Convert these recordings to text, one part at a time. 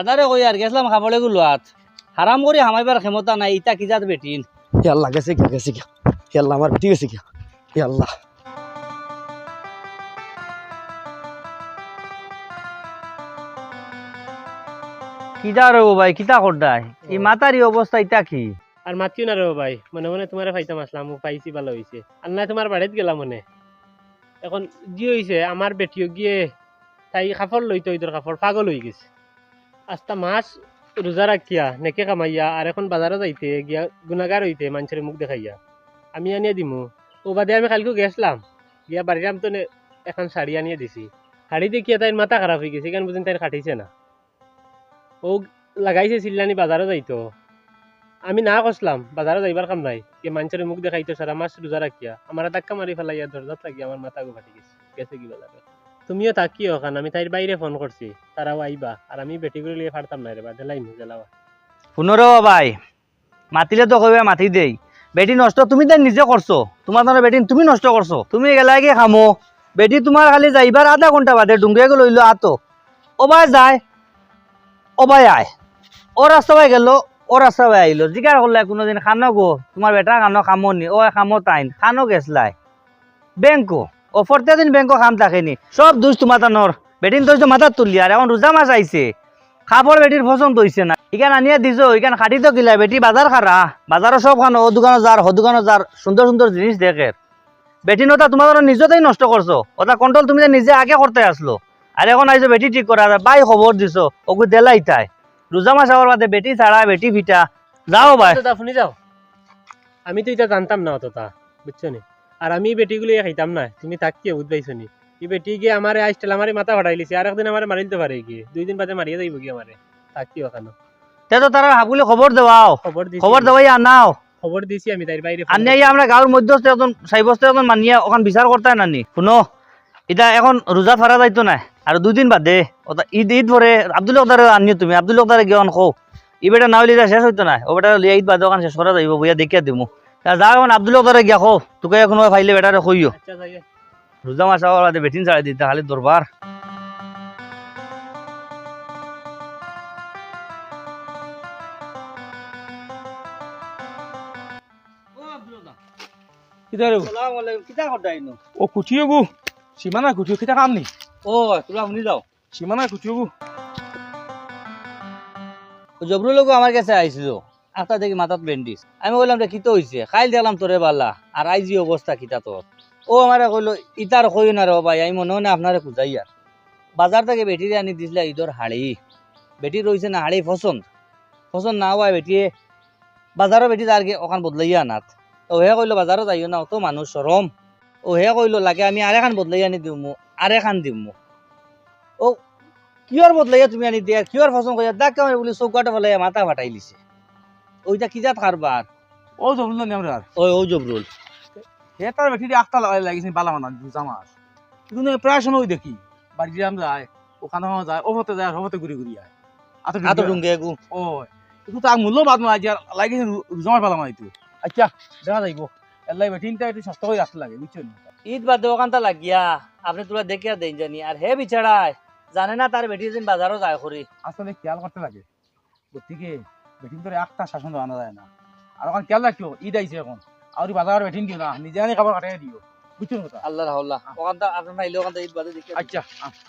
দাদারে কই আর গেছিলাম খাবলে গুলোয়াত হারাম করে হামাইবার ক্ষমতা নাই ইটা কি জাত বেটিন? হে গেছে গিয়া গেছে গিয়া হে আমার বেটি গেছে গিয়া হে আল্লাহ কিটা রে ও ভাই কিটা করদাই ই মাতারি অবস্থা ইটা কি? আর মাতিও না রে ভাই মনে মনে তোমার ফাইতাম আসলাম পাইছি ভালো হয়েছে আর না তোমার বাড়িতে গেলাম মনে। এখন কি হয়েছে আমার বেটিও গিয়ে তাই কাপড় লইতো ইদর কাপড় পাগল হয়ে গেছে। আস্তা মাস রোজা রাখিয়া নেকে কামাইয়া আর এখন বাজারে যাইতে গিয়া গুণাগার হইতে মানুষের মুখ দেখাইয়া। আমি আনিয়ে দিমু। ও বাদে আমি কালকে গেছিলাম গিয়া বাড়ির তো নে- এখন শাড়ি আনিয়ে দিছি। শাড়ি দেখিয়া তাই মাথা খারাপ হয়ে গেছে কেন বুঝেন তাই খাটিছে না। ও লাগাইছে চিল্লানি বাজারে যাইতো আমি না কসলাম বাজারে যাইবার কাম নাই। কে মানুষের মুখ দেখাইতো সারা মাস রোজা রাখিয়া আমার ধাক্কা মারি ফেলাইয়া দরজাত লাগিয়া আমার মাথা ফাটি গেছে। গেছে কি বাজারে তুমিও তাকিও কারণ আমি তাইর বাইরে ফোন করছি তারাও আইবা আর আমি বেটি করে লিয়ে ফাড়তাম না রে বা দেলাই মুখ জ্বালাওয়া শুনো ভাই, মাতিলে তো কইবে মাতি দেই। বেটি নষ্ট, তুমি তাই নিজে করছ তোমার ধরনের বেটি, তুমি নষ্ট করছ তুমি গেলাগে খামো বেটি তোমার খালি যাইবার আধা ঘণ্টা বাদে ডুঙ্গিয়ে গেল লইলো আতো। ভাই যায় ভাই আয়। ও রাস্তা ভাই গেল ও রাস্তা ভাই আইলো জিগার করলে কোনোদিন খানো গো তোমার বেটা খানো খামো নি ও খামো তাইন খানো গেছলাই ব্যাংকো ও দিন ব্যাংকো খাম থাকেনি। সব দোষ তোমার তানোর বেটিন তো মাথার তুললি আর এখন রোজা মাস আইছে খাবার বেটির পছন্দ হইছে না। ইখান আনিয়া দিছো ইখান খাটি তো কিলা, বেটি বাজার খারা বাজারও সব খানো ও দোকানো যার হ দোকানো যার সুন্দর সুন্দর জিনিস দেখে। বেটি নতা তোমার নিজেতেই নষ্ট করছ ওটা কন্ট্রোল তুমি নিজে আগে করতে আসলো আর এখন আইছো বেটি ঠিক করা বাই খবর দিছো। ওকে দেলাই তাই রোজা মাস আবার বাদে বেটি ছাড়া বেটি ভিটা। যাও ভাই শুনি যাও। আমি তো এটা জানতাম না অতটা বুঝছ নি? আর আমি বেটিগুলি খাইতাম না তুমি তাকিয়ে বুঝবাইছো নি এই বেটি গিয়ে আমার আইসটেল আমার মাথা ফাটাই লিছি আর একদিন আমার মারি দিতে পারে গিয়ে দুই দিন বাদে মারিয়ে যাইব গিয়ে আমারে তাকিও কেন তে তো তারা হাবুলি খবর দেওয়াও খবর দিছি। খবর দেওয়াই আনাও। খবর দিছি আমি তাইর বাইরে আনিয়া আমরা গাঁৱৰ মধ্যস্থ এজন চাইবস্থ এজন মানিয়া অকণ বিচাৰ কৰ্তাই নানি। শুনো এতিয়া এখন ৰোজা ফাৰা যাইতো নাই আৰু দুদিন বাদে ওটা ঈদ ঈদ ভরে আব্দুল ওদারে আনিও তুমি আব্দুল ওদারে গিয়ে খো ই বেটা না হলে শেষ হইতো নাই ও বেটা লিয়া ঈদ বাদে ওখান শেষ করা যাইব বইয়া দেখিয়া দিমু। তা যা এখন আব্দুল গিয়া খো তোকে এখন ফাইলে বেটারে কইও আচ্ছা রোজা মাস বেটিন ছাড়াই দিতে খালি দরবার কিদারে কিতা কৰ্তাইনো ও কুটিয়ে গু সীমানা কিতা কাম নি? অ তোরা শুনি যাও। সীমানা কুটিয়ে গু জবরুল লোক আমার কাছে আইছিল একটা দেখি মাথাত বেন্ডিস আমি বললাম রে, কিতো হইছে খাইল দেখলাম তোরে বালা। আর আইজি অবস্থা কিতা তোর ও আমারে কইলো ইতার কই না রে ভাই আমি মনে হয় আপনারে খুঁজাই আর বাজার থেকে বেটি আনি দিছিলে ঈদর হাড়ি বেটি রইছে না হাড়ি পছন্দ পছন্দ না হওয়ায় বেটিয়ে বাজারও বেটি তার ওখান বদলাইয়া আনাত। ও হে কইলো বাজারত আইও না, অত মানুষ সরম ও হে কইলো, লাগে, আমি আর এখন বদলাই আনি দিমু আর এখন দিমু ও কিয়র বদলাইয়া তুমি আনি দিয়া? কিয়র পছন্দ করিয়া দেখ কেমন বলি, চৌকাটা ফেলাই মাথা ফাটাই লিছে ওইটা কি জাত কারবার ও জবুল না আমরা ওই ও জবরুল হে তার বেটি আখতা লাগাই লাগিছে বালা মানা দুজা কিন্তু না প্রায় সময় দেখি বাড়ি যাম যায় ওখানে যায় ও হতে যায় হতে ঘুরে ঘুরি আয়। আতো আত ডুঙ্গে গু। ও কিন্তু তার মূল্য বাদ নয় যে লাগিছে রুজমার পালাম এইটো আচ্ছা দেখা যাইব। এলাই বেটিনটা একটু সস্তা করে রাখতে লাগে বুঝছ নি ঈদ বাদে ওখানটা লাগিয়া আপনি তোরা দেখিয়া দেন জানি। আর হে বিছাড়ায় জানে না তার বেটি যেন বাজারও যায় করি আসলে খেয়াল করতে লাগে। গতিকে বেটিন তোর একটা শাসন আনা যায় না। আর ওখানে খেয়াল রাখিও ঈদ আইছে এখন আর বাজার বেটিন দিও না নিজে আনি খাবার কাটাই দিও। বুঝছ না কথা? আল্লাহ রাহুল্লাহ ওখানটা আপনি পাইলে ওখানটা ঈদ বাদে দেখিয়া আচ্ছা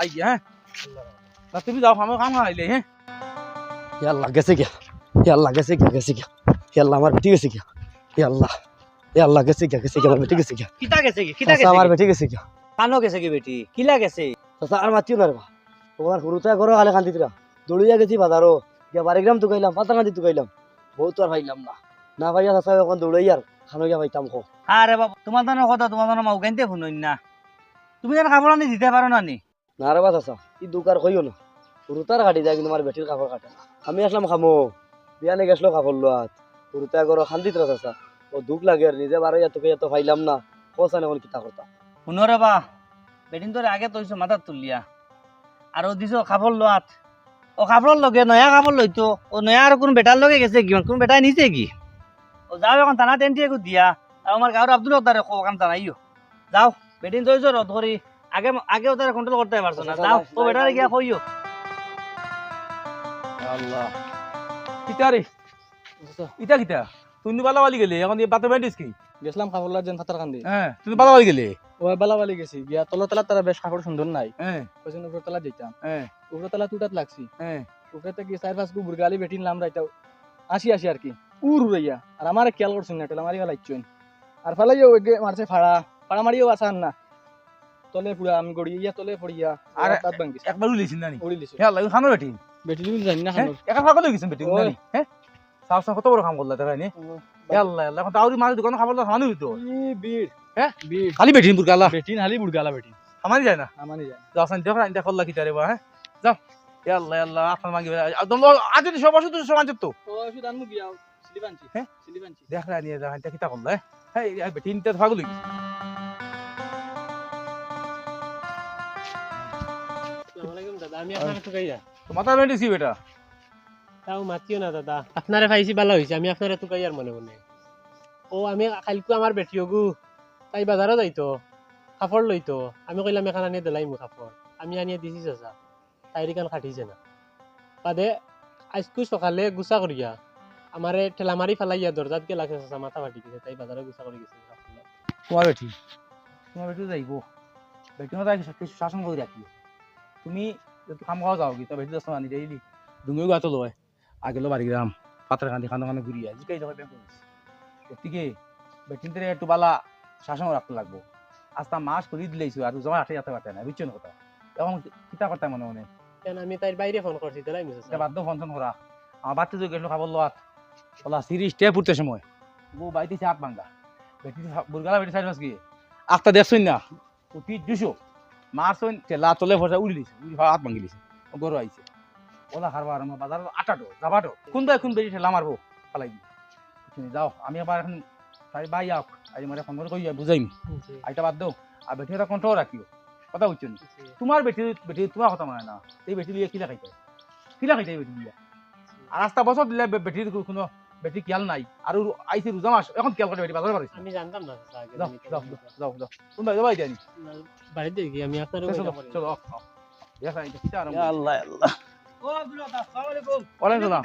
আই গিয়া হ্যাঁ তুমি যাও আমার কাম হারাইলে হ্যাঁ হে। আল্লাহ গেছে গিয়া। হে আল্লাহ গেছে গিয়া গেছে গিয়া। হে আল্লাহ আমার বেটি গেছে গিয়া। হে আল্লাহ হে আল্লাহ গেছে গিয়া গেছে গিয়া আমার বেটি গেছে গিয়া। কিতা গেছে কি কিতা গেছে আমার? বেটি গেছে গিয়া। কানো গেছে কি বেটি? কিলা গেছে? আর মাতিও না রে বা তোমার সরুতে ঘর খালে কান্দিতরা দৌড়িয়া গেছি বাজারও গিয়া বারিগ্রাম তুকাইলাম পাতা কান্দি তুকাইলাম বহুত আর ভাইলাম না। না পাইয়া চাচা এখন দৌড়াই আর খানো গিয়া পাইতাম খো আরে বাবা তোমার ধরনের কথা তোমার ধরনের মাউ কেনতে শুনুন না? তুমি যেন খাবার আনি দিতে পারো না নি না রে বা চাচা ই দুকার কইও না। সরুতার কাটি যায় কিন্তু আমার বেটির কাপড় কাটে। না আমি আসলাম খামো। বিয়ানে গেছলো কাপড় লোয়াত সরুতে ঘর খান্দিতরা চাচা। ও দুঃখ লাগে আর নিজে বারো তোকে এত ভাইলাম না। কোসান এখন কিতা করতাম শুনো রে বা বেদিন তোরে আগে তৈছো মাথাত তুলিয়া। আর ও দিছো কাপড় লোৱাত। ও কাপড়ের লগে নয়া কাপড় লইতো ও নয়া আর কোন বেটার লগে গেছে কি? কোন বেটাই নিছে কি? ও যাও এখন টানা টেন্টি একু দিয়া। আর আমার গাঁৱৰ আব্দুল তারে ওখান টানাইও যাও বেদিন তৈছো রদ করি আগে আগে তারে কন্ট্রোল করতে পারছ না যাও ও বেটারে গিয়া কইও। আল্লাহ। কিতা রে ইটা কিতা? তুই বালাবালি গেলে? এখন বাতে ব্যান্ডিস কি? গেছিলাম কাপড় যেন ফাতার কান্দি। হ্যাঁ তুই বালাবালি গেলে? ওই বেলাবালি গেছি। গিয়া তলা তলা তারা বেশ কাপড় সুন্দর নাই। হ্যাঁ ওই তলা যেতাম হ্যাঁ উপর তলা তুটাত লাগছি। হ্যাঁ। গিয়ে চার পাঁচ গুবুর গালি বেটিন লাম রাইতাও আসি আসি আর কি। উর উড়াইয়া আর আমার খেয়াল করছেন না ফেলাইছেন আর ফেলাইও ওগে মারছে ফাড়া ফাড়া মারিও আসান না। তলে পুরা আমি গড়ি ইয়া তলে পড়িয়া আর তাত ভাঙ্গিছে একবার উলিয়েছিস না নি? হ্যাঁ লাগে খানো বেটি বেটি তুমি জানি না হ্যাঁ খানোর। একা ফাগল হয়ে গেছেন বেটি ওই। হ্যাঁ? সাফ সাফ কত বড় কাম করলা তারা নি? আল্লাহ আল্লাহ এখন তাওরি মার দোকানে খাবার খাওয়ানো হইতো ই বিড় হ্যাঁ? বিড় খালি বেটি বুরকালা বেটিন হালি বুড়গালা বেটিন খামানি যায় না? আমানি যায় যাও সান দেখো আইন্দা করলা কি তারে বা হ্যাঁ? যাও। আপনার মাগি আজ সব সব আনছে তো? ওষুধ আনমু হ্যাঁ? দেখ নিয়ে যা কিতা করলা হ্যাঁ মাথা বেটা। তাও মাতিও না দাদা। আপনারে পাইছি ভালো হয়েছে আমি আপনারে টুকাইয়ার মনে মনে। ও আমি কালকে আমার বেটিও গু তাই বাজারও যাইতো কাপড় লইতো। আমি কইলাম এখান আনিয়ে দিলাই মোক কাপড়। আমি আনিয়ে দিছি চাচা। তাইর কান খাটিছে না বাদে আজকু সকালে গুছা করিয়া আমারে ঠেলা মারি ফেলাইয়া দরজাত কে লাগছে চাচা মাথা ফাটি গেছে। তাই বাজারে গুছা করে গেছে। তোমার বেটি তোমার বেটি যাইব বেটি না তাই কিছু শাসন করে রাখি তুমি যদি কাম খাওয়া যাও কি তো বেটি দশ আনি ডেইলি ডুঙ্গি গাছ লয়। আগে লো বাড়ি গ্রাম পাত্র কান্দি খানো খানো ঘুরিয়া জিকাই যাবে ব্যাংক গতিকে বেটিন তেরে একটু বালা শাসন রাখতে লাগবো। আস্তা মাস করে দিলেইছো আর জমা আটে যেতে পারতে না বুঝছ না কথা? এখন কিতা করতে মনে মনে। কেন? আমি তাইর বাইরে ফোন করছি মিছে এটা বাধ্য ফোন করা। আমার বাচ্চা যে গেছিল খাবার লোয়াত বলা সিরিজ স্টেপ উঠতে সময় ও বাইতেছে হাত ভাঙ্গা। বেটি বুরগালা বেটি সাইড মাস গিয়ে আস্তা দেখছই না। অতি দুশো। মারছই ঠেলা তলে ফসা উড়ি দিছে। উড়ি হাত ভাঙ্গি দিছে। ও গরু আইছে। ওলা হারবার আমার বাজার আটাটো যাবাটো কোন বাই কোন বেটি ঠেলা মারবো? ফালাই তুমি যাও আমি আবার এখন তাই বাই আপ আজ মানে ফোন করে কই বুঝাইম। আইটা বাদ দাও আর বেটি এটা কন্ট্রোল রাখিও। কথা বুঝছ না তোমার বেটি বেটি তোমার কথা মানে না। এই বেটি লিয়ে কিলা খাইতে কিলা খাইতে এই বেটি লিয়ে আর রাস্তা বছর দিলে বে- বেটির কোনো বেটি খেয়াল নাই। আর ও আইসি রোজা মাস এখন খেয়াল করে বেটি বাজারে পারিস আমি জানতাম না আগে যাও যাও যাও, যাও। যাও তোমরা যাবাই জানি বাড়িতে গিয়ে আমি আপনার চলো চলো আও, আও। দেখা এটা কিটা আরম্ভ আল্লাহ আল্লাহ। ওয়ালাইকুম সালাম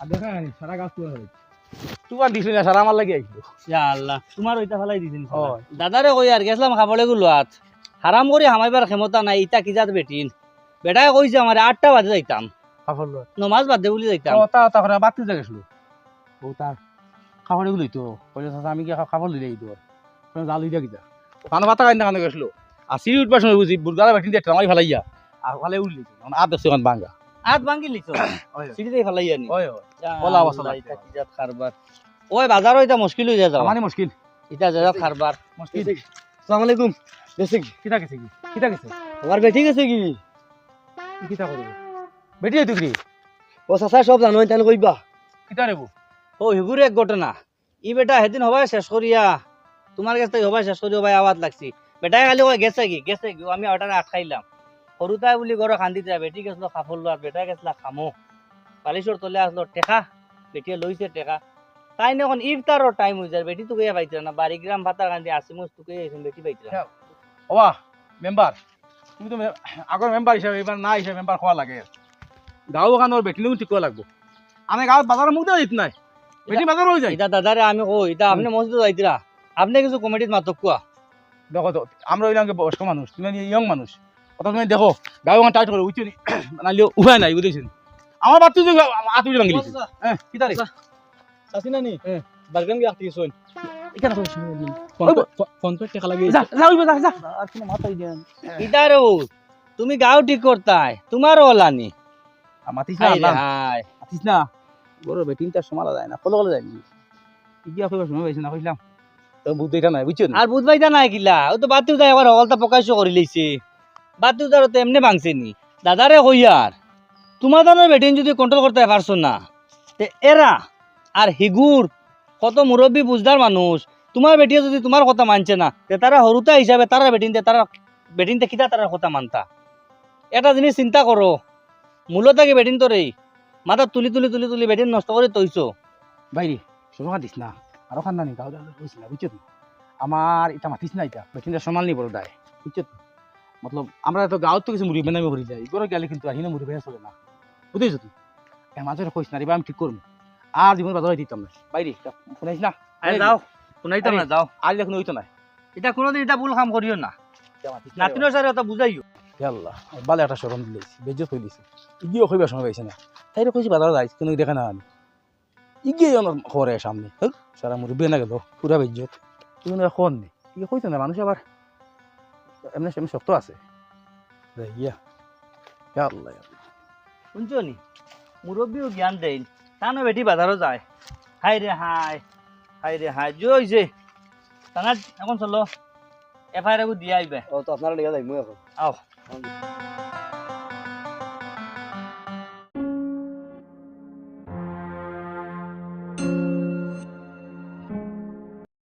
আর দেখা নাই সারা গাছ তুলে হয়ে তোমার দিছ না সারা আমার লাগি আইছিল ইয়া আল্লাহ। তোমার ওইটা ফেলাই হয়। দাদারে কই আর গেছিলাম খাবলে গুলো গুলোয়াত হারাম করে হামাইবার ক্ষমতা নাই ইটা কি জাত বেটিন বেটাই কইছে আমার আটটা বাজে যাইতাম। নমাজ বাদে বলি যাইতাম। ও তা তা করে বাতি জাগেছিল ও তার খাবার এগুলোই তো কইলে চাচা আমি কি খাবার এই তোর কোনো জাল কানো গেছিল। আর সিঁড়ি উঠবার সময় বুঝি বুরগালা বেটিন দিয়ে ট্রামাই ফেলাইয়া আর উঠলি আর দেখছি ভাঙ্গা ভাঙ্গি লিছ? ওই ওলা অবস্থা ইটা কি জাত খারবার ওই বাজারও এটা মুশকিল হয়ে যাও আমারই মুশকিল জাত খারবার মুশকিল আসসালামু আলাইকুম। গেছে কি? কিটা গেছে কি? কিটা গেছে? আমার বেটি গেছে কি? কি কিটা বেটি হইতো কি? ও চাচা সব জানো তাহলে কইবা। কিটা রেবো ও হিগুর এক ঘটনা। ই বেটা সেদিন হবাই শেষ করিয়া তোমার কাছ হবাই শেষ করিয়া ভাই আওয়াজ লাগছি। বেটাই খালি কয় গেছে কি? গেছে কি? আমি ওটা আটকাইলাম সৰুতাই বুলি ঘৰৰ খান্দিতে বেটি গেছিল কাপোৰ লোৱা বেটাই গেছিলা খামো। বালিচৰ তলে আসলো টেকা। বেটিয়ে লৈছে টেকা। তাই এখন ইফতাৰৰ টাইম হৈ যায় বেটি তোকে পাইছে না। বাৰিগ্ৰাম ভাতাৰ কান্দি আছিমুচ তোকে বেটি পাইছে ওবা মেম্বার তুমি তো আগৰ মেম্বার হিচাপে এবাৰ নাই হিচাপে মেম্বার খোৱা লাগে। গাঁও এখানৰ বেটিলেও ঠিক কৰিব লাগব। আমি গাঁৱত বাজাৰৰ মুখ দিয়ে নাই। বেটি বাজাৰ হৈ যায়। এতিয়া দাদাৰে আমি কওঁ এতিয়া আপুনি মছজিদত আহিছিলা আপুনি কিছু কমিটিত মাতক কোৱা। দেখো তো আমরা ওইলাম বয়স্ক মানুষ তুমি ইয়ং মানুষ। কথা তুমি দেখো গাঁও এখন টাইট করে উঠছে নাহলে উপায় নাই বুঝেছেন আমার বাচ্চা যে আতুড়ি ভাঙি হ্যাঁ কি তারিখ চাচি নানি হ্যাঁ। বারগান গিয়ে আটকে শোন এখানে ফোন পে টাকা লাগে যা যা উঠবে, যা যা। আর কোনো মাথায় দেন ইতাৰে তুমি গাঁও ঠিক কৰতাই তোমাৰো ওলানি না রে হাই মাতিস না। বড় বেটিনটা সমালা যায় না কলো কলো যায় ইগিয়া কইবার সময় পাইছে না কইলাম। তো বুদ্ধ এটা নাই আর কিলা। ও তো করে লইছে। এমনি ভাঙছে নি। দাদারে কইয়ার তোমার দাদার বেটিন যদি কন্ট্রোল করতে পারছ না তে এরা আর হিগুর কত মুরব্বী বুঝদার মানুষ তোমার বেটিয়ে যদি তোমার কথা মানছে না, তে তারা হরুতা হিসাবে তারা বেটিনতে তারা বেটিনতে কিতা তারা কথা মানতা। এটা জিনিস চিন্তা করো মূলত কি বেটিন তোরে মাথা তুলি তুলি তুলি তুলি বেটিন নষ্ট করে তৈছো বাইরে সময় দিস না আরও খান্না নেই গাও হয়েছিল না বুঝছ আমার এটা মাতিস না এটা বেটিনটা সমাল নি বড় দায় বুঝছ মতলব আমরা তো গাঁৱত তো কিছু মুড়ি বানাবি করি যাই এগুলো গেলে কিন্তু আহিনা মুড়ি বানা চলে না বুঝেছ তুই এমাজের কইস না রে আমি ঠিক করব আর জীবন বাজার দিতাম না। বাইরে শুনাইস না? আরে যাও শুনাইতাম না যাও। আর দেখুন হইতো না এটা কোনোদিন এটা ভুল কাম করিও না। নাতিনের সাথে এটা বুঝাইও। আল্লাহ বালে একটা সরম দিলেছি বেজ্জত হয়ে দিছে। ইগিয়ে কইবার সময় পাইছে না। তাইরে কইছি বাজার যাইছ কিন্তু দেখা না আমি। ইগিয়ে অনর খবরে সামনে হ্যাঁ? সারা মুরব্বী না গেল পুরা বেজ্জত। কিন্তু এখন নেই ইগে কইতো না মানুষ আবার। এমনি সেমনি শক্ত আছে। ইয়া। ইয়া আল্লাহ ইয়া আল্লাহ। শুনছো নি? মুরব্বীও জ্ঞান দেয় তানো বেটি বাজারও যায়। হাই রে হাই হাই রে হাই জয় যে টানা এখন চলো। এফআইআর দিয়ে আইবে ও তো আপনারা নিয়ে যাই মই এখন আও